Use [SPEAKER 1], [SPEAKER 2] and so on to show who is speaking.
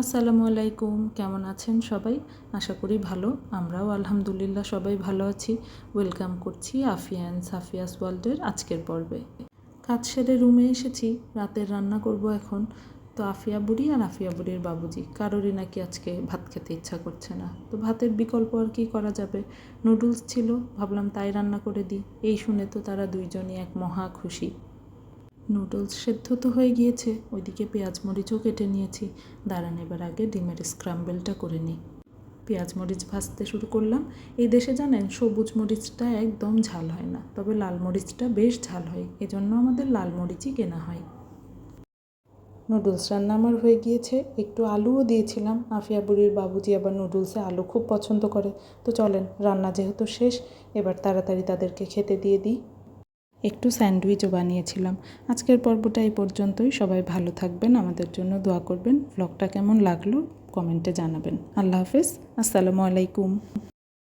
[SPEAKER 1] আসসালামু আলাইকুম, কেমন আছেন সবাই? আশা করি ভালো, আমরাও আলহামদুলিল্লাহ সবাই ভালো আছি। ওয়েলকাম করছি আফিয়া অ্যান্ড সাফিয়াস ওয়ার্ল্ডের আজকের পর্বে। কাজ সেরে রুমে এসেছি, রাতের রান্না করব এখন। তো আফিয়া বুড়ি আর আফিয়া বুড়ির বাবুজি, কারোরই নাকি আজকে ভাত খেতে ইচ্ছা করছে না। তো ভাতের বিকল্প আর কি করা যাবে? নুডলস ছিল, ভাবলাম তাই রান্না করে দিই। এই শুনে তো তারা দুইজনই এক মহা খুশি। নুডলস সেদ্ধ তো হয়ে গিয়েছে, ওইদিকে পেঁয়াজ মরিচও কেটে নিয়েছি। দাঁড়ান, এবার আগে ডিমের স্ক্রাম্বেলটা করে নিই। পেঁয়াজ মরিচ ভাজতে শুরু করলাম। এই দেশে জানেন, সবুজ মরিচটা একদম ঝাল হয় না, তবে লাল মরিচটা বেশ ঝাল হয়, এজন্য আমাদের লাল মরিচই কেনা হয়। নুডলস রান্না আমার হয়ে গিয়েছে, একটু আলুও দিয়েছিলাম। আফিয়া বুড়ির বাবুজি আবার নুডলসে আলু খুব পছন্দ করে। তো চলেন, রান্না যেহেতু শেষ, এবার তাড়াতাড়ি তাদেরকে খেতে দিয়ে দিই। একটু স্যান্ডউইচও বানিয়েছিলাম। আজকের পর্বটা এই পর্যন্তই। সবাই ভালো থাকবেন, আমাদের জন্য দোয়া করবেন। ব্লগটা কেমন লাগল কমেন্টে জানাবেন। আল্লাহ হাফেজ। আসসালামু আলাইকুম।